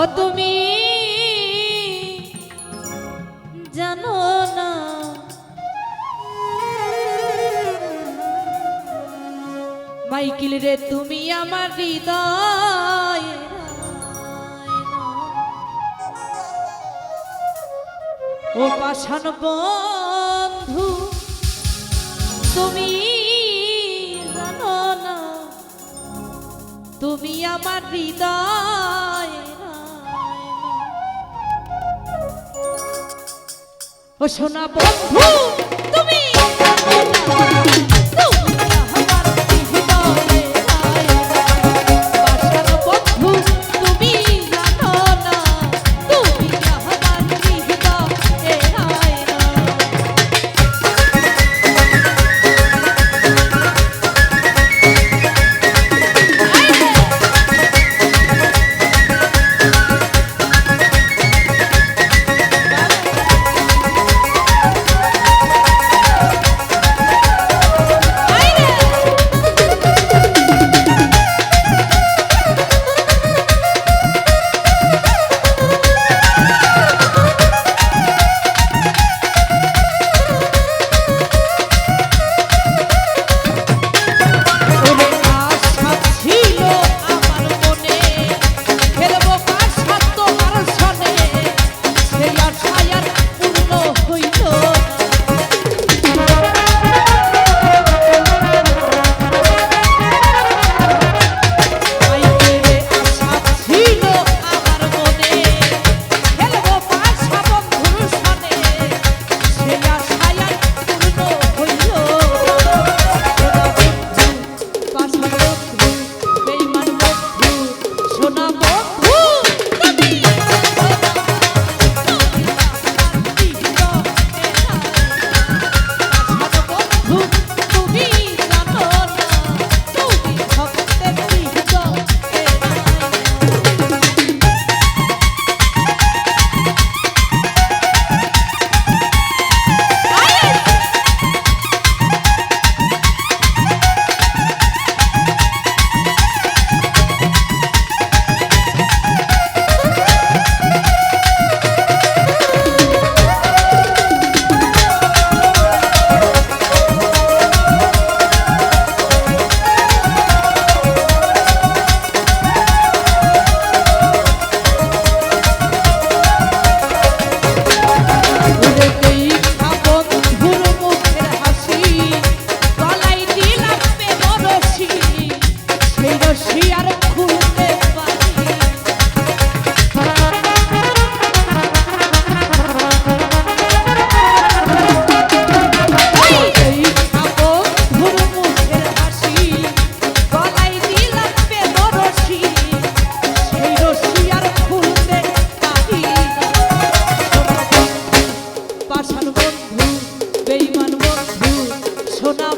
ও তুমি জানো না। মাইকেল রে, তুমি আমার হৃদয় ও পাশান বন্ধু, তুমি জানো না। তুমি আমার হৃদয় ও সোনা বন্ধু তুমি বন্ধু বেইমান বন্ধু সোনা